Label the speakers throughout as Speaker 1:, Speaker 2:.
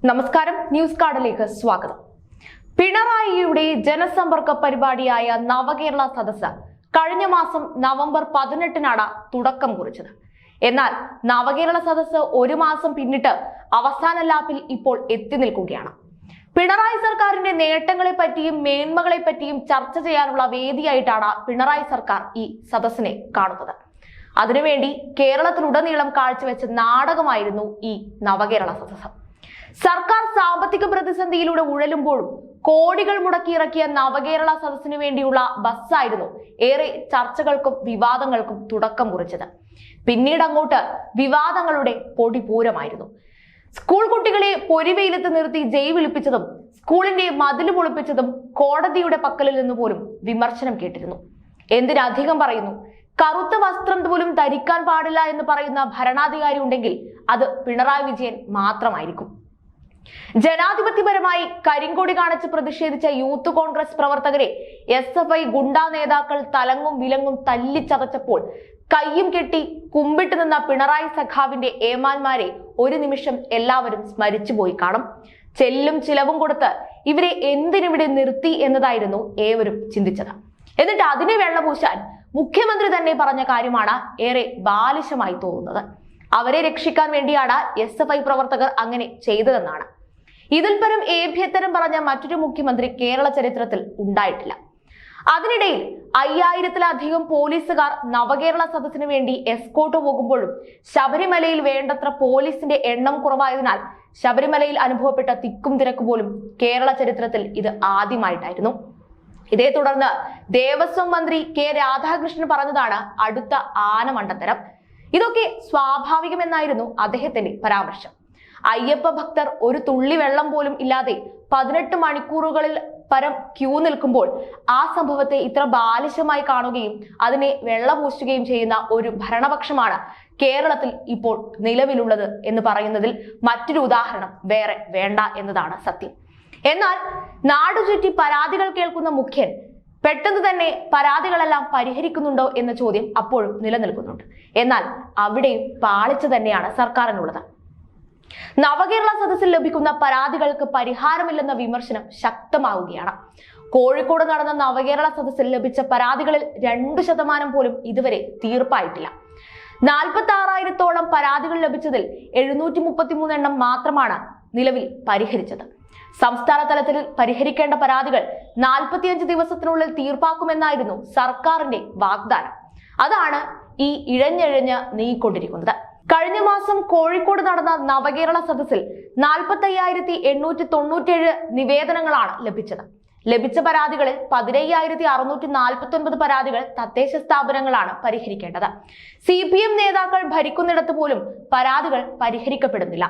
Speaker 1: നമസ്കാരം. ന്യൂസ് കാർഡിലേക്ക് സ്വാഗതം. പിണറായിയുടെ ജനസമ്പർക്ക പരിപാടിയായ നവകേരള സദസ് കഴിഞ്ഞ മാസം നവംബർ പതിനെട്ടിനാണ് തുടക്കം കുറിച്ചത്. എന്നാൽ നവകേരള സദസ് ഒരു മാസം പിന്നിട്ട് അവസാന ലാപ്പിൽ ഇപ്പോൾ എത്തി നിൽക്കുകയാണ്. പിണറായി സർക്കാരിന്റെ നേട്ടങ്ങളെ പറ്റിയും മേന്മകളെ പറ്റിയും ചർച്ച ചെയ്യാനുള്ള വേദിയായിട്ടാണ് പിണറായി സർക്കാർ ഈ സദസ്സിനെ കാണുന്നത്. അതിനുവേണ്ടി കേരളത്തിലുടനീളം കാഴ്ചവെച്ച നാടകമായിരുന്നു ഈ നവകേരള സദസ്സ്. സർക്കാർ സാമ്പത്തിക പ്രതിസന്ധിയിലൂടെ ഉഴലുമ്പോഴും കോടികൾ മുടക്കിയിറക്കിയ നവകേരള സദസ്സിനു വേണ്ടിയുള്ള ബസ്സായിരുന്നു ഏറെ ചർച്ചകൾക്കും വിവാദങ്ങൾക്കും തുടക്കം കുറിച്ചത്. പിന്നീട് അങ്ങോട്ട് വിവാദങ്ങളുടെ പൊടിപൂരമായിരുന്നു. സ്കൂൾ കുട്ടികളെ പൊരിവെയിലത്ത് നിർത്തി ജയ് വിളിപ്പിച്ചതും സ്കൂളിന്റെ മതിൽ പൊളിപ്പിച്ചതും കോടതിയുടെ പക്കലിൽ നിന്ന് പോലും വിമർശനം കേട്ടിരുന്നു. എന്തിനധികം പറയുന്നു? കറുത്ത വസ്ത്രം പോലും ധരിക്കാൻ പാടില്ല എന്ന് പറയുന്ന ഭരണാധികാരി ഉണ്ടെങ്കിൽ അത് പിണറായി വിജയൻ മാത്രമായിരിക്കും. ജനാധിപത്യപരമായി കരിങ്കൊടി കാണിച്ച് പ്രതിഷേധിച്ച യൂത്ത് കോൺഗ്രസ് പ്രവർത്തകരെ എസ് എഫ് ഐ ഗുണ്ടാ നേതാക്കൾ തലങ്ങും വിലങ്ങും തല്ലിച്ചതച്ചപ്പോൾ കയ്യും കെട്ടി കുമ്പിട്ട് നിന്ന പിണറായി സഖാവിന്റെ ഏമാന്മാരെ ഒരു നിമിഷം എല്ലാവരും സ്മരിച്ചു പോയി കാണും. ചെല്ലും ചിലവും കൊടുത്ത് ഇവരെ എന്തിനിവിടെ നിർത്തി എന്നതായിരുന്നു ഏവരും ചിന്തിച്ചത്. എന്നിട്ട് അതിനെ വെള്ളപൂശാൻ മുഖ്യമന്ത്രി തന്നെ പറഞ്ഞ കാര്യമാണ് ഏറെ ബാലിശമായി തോന്നുന്നത്. അവരെ രക്ഷിക്കാൻ വേണ്ടിയാണ് എസ് പ്രവർത്തകർ അങ്ങനെ ചെയ്തതെന്നാണ്. ഇതിൽ പരം ഏഭ്യത്തരം പറഞ്ഞ മറ്റൊരു മുഖ്യമന്ത്രി കേരള ചരിത്രത്തിൽ ഉണ്ടായിട്ടില്ല. അതിനിടയിൽ അയ്യായിരത്തിലധികം പോലീസുകാർ നവകേരള സദസ്സിന് വേണ്ടി എസ്കോട്ട് പോകുമ്പോഴും ശബരിമലയിൽ വേണ്ടത്ര പോലീസിന്റെ എണ്ണം കുറവായതിനാൽ ശബരിമലയിൽ അനുഭവപ്പെട്ട തിക്കും തിരക്ക് പോലും കേരള ചരിത്രത്തിൽ ഇത് ആദ്യമായിട്ടായിരുന്നു. ഇതേ തുടർന്ന് ദേവസ്വം മന്ത്രി കെ രാധാകൃഷ്ണൻ പറഞ്ഞതാണ് അടുത്ത ആന മണ്ടത്തരം ഇതൊക്കെ സ്വാഭാവികമെന്നായിരുന്നു അദ്ദേഹത്തിന്റെ പരാമർശം. അയ്യപ്പ ഭക്തർ ഒരു തുള്ളി വെള്ളം പോലും ഇല്ലാതെ പതിനെട്ട് മണിക്കൂറുകളിൽ പരം ക്യൂ നിൽക്കുമ്പോൾ ആ സംഭവത്തെ ഇത്ര ബാലിശമായി കാണുകയും അതിനെ വെള്ളപൂശുകയും ചെയ്യുന്ന ഒരു ഭരണപക്ഷമാണ് കേരളത്തിൽ ഇപ്പോൾ നിലവിലുള്ളത് എന്ന് പറയുന്നതിൽ മറ്റൊരു ഉദാഹരണം വേറെ വേണ്ട എന്നതാണ് സത്യം. എന്നാൽ നാടുചുറ്റി പരാതികൾ കേൾക്കുന്ന മുഖ്യൻ പെട്ടെന്ന് തന്നെ പരാതികളെല്ലാം പരിഹരിക്കുന്നുണ്ടോ എന്ന ചോദ്യം അപ്പോഴും നിലനിൽക്കുന്നുണ്ട്. എന്നാൽ അവിടെയും പാളിച്ച തന്നെയാണ് സർക്കാരിനുള്ളത്. നവകേരള സദസ്സിൽ ലഭിക്കുന്ന പരാതികൾക്ക് പരിഹാരമില്ലെന്ന വിമർശനം ശക്തമാവുകയാണ്. കോഴിക്കോട് നടന്ന നവകേരള സദസ്സിൽ ലഭിച്ച പരാതികളിൽ രണ്ട് ശതമാനം പോലും ഇതുവരെ തീർപ്പായിട്ടില്ല. നാൽപ്പത്തി ആറായിരത്തോളം പരാതികൾ ലഭിച്ചതിൽ എഴുന്നൂറ്റി മുപ്പത്തിമൂന്ന് എണ്ണം മാത്രമാണ് നിലവിൽ പരിഹരിച്ചത്. സംസ്ഥാന തലത്തിൽ പരിഹരിക്കേണ്ട പരാതികൾ നാൽപ്പത്തിയഞ്ച് ദിവസത്തിനുള്ളിൽ തീർപ്പാക്കുമെന്നായിരുന്നു സർക്കാരിന്റെ വാഗ്ദാനം. അതാണ് ഈ ഇഴഞ്ഞിഴഞ്ഞ് നീങ്ങിക്കൊണ്ടിരിക്കുന്നത് കഴിഞ്ഞ മാസം കോഴിക്കോട് നടന്ന നവകേരള സദസ്സിൽ നാൽപ്പത്തി അയ്യായിരത്തി എണ്ണൂറ്റി തൊണ്ണൂറ്റേഴ് നിവേദനങ്ങളാണ് ലഭിച്ചത്. ലഭിച്ച പരാതികളിൽ പതിനയ്യായിരത്തി അറുന്നൂറ്റി നാൽപ്പത്തി ഒൻപത് പരാതികൾ തദ്ദേശ സ്ഥാപനങ്ങളാണ് പരിഹരിക്കേണ്ടത്. സി പി എം നേതാക്കൾ ഭരിക്കുന്നിടത്ത് പോലും പരാതികൾ പരിഹരിക്കപ്പെടുന്നില്ല.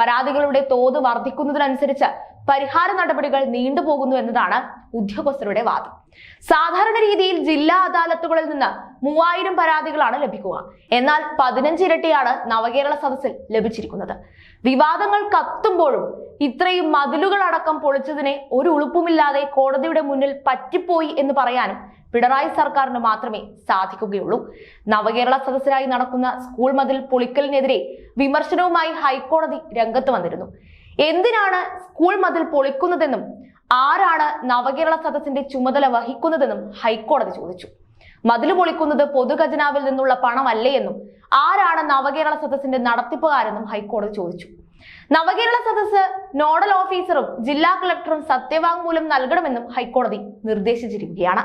Speaker 1: പരാതികളുടെ തോത് വർദ്ധിക്കുന്നതിനനുസരിച്ച് പരിഹാര നടപടികൾ നീണ്ടുപോകുന്നു എന്നതാണ് ഉദ്യോഗസ്ഥരുടെ വാദം. സാധാരണ രീതിയിൽ ജില്ലാ അദാലത്തുകളിൽ നിന്ന് മൂവായിരം പരാതികളാണ് ലഭിക്കുക. എന്നാൽ പതിനഞ്ചിരട്ടിയാണ് നവകേരള സദസ്സിൽ ലഭിച്ചിരിക്കുന്നത്. വിവാദങ്ങൾ കത്തുമ്പോഴും ഇത്രയും മതിലുകൾ അടക്കം പൊളിച്ചതിനെ ഒരു ഉളുപ്പുമില്ലാതെ കോടതിയുടെ മുന്നിൽ പറ്റിപ്പോയി എന്ന് പറയാനും പിണറായി സർക്കാരിന് മാത്രമേ സാധിക്കുകയുള്ളൂ. നവകേരള സദസ്സിനായി നടക്കുന്ന സ്കൂൾ മതിൽ പൊളിക്കലിനെതിരെ വിമർശനവുമായി ഹൈക്കോടതി രംഗത്ത് വന്നിരുന്നു. എന്തിനാണ് സ്കൂൾ മതിൽ പൊളിക്കുന്നതെന്നും ആരാണ് നവകേരള സദസ്സിന്റെ ചുമതല വഹിക്കുന്നതെന്നും ഹൈക്കോടതി ചോദിച്ചു. മതിൽ പൊളിക്കുന്നത് പൊതുഖജനാവിൽ നിന്നുള്ള പണമല്ലേ എന്നും ആരാണ് നവകേരള സദസ്സിന്റെ നടത്തിപ്പുകാരെന്നും ഹൈക്കോടതി ചോദിച്ചു. നവകേരള സദസ്സ് നോഡൽ ഓഫീസറും ജില്ലാ കളക്ടറും സത്യവാങ്മൂലം നൽകണമെന്നും ഹൈക്കോടതി നിർദ്ദേശിച്ചിരിക്കുകയാണ്.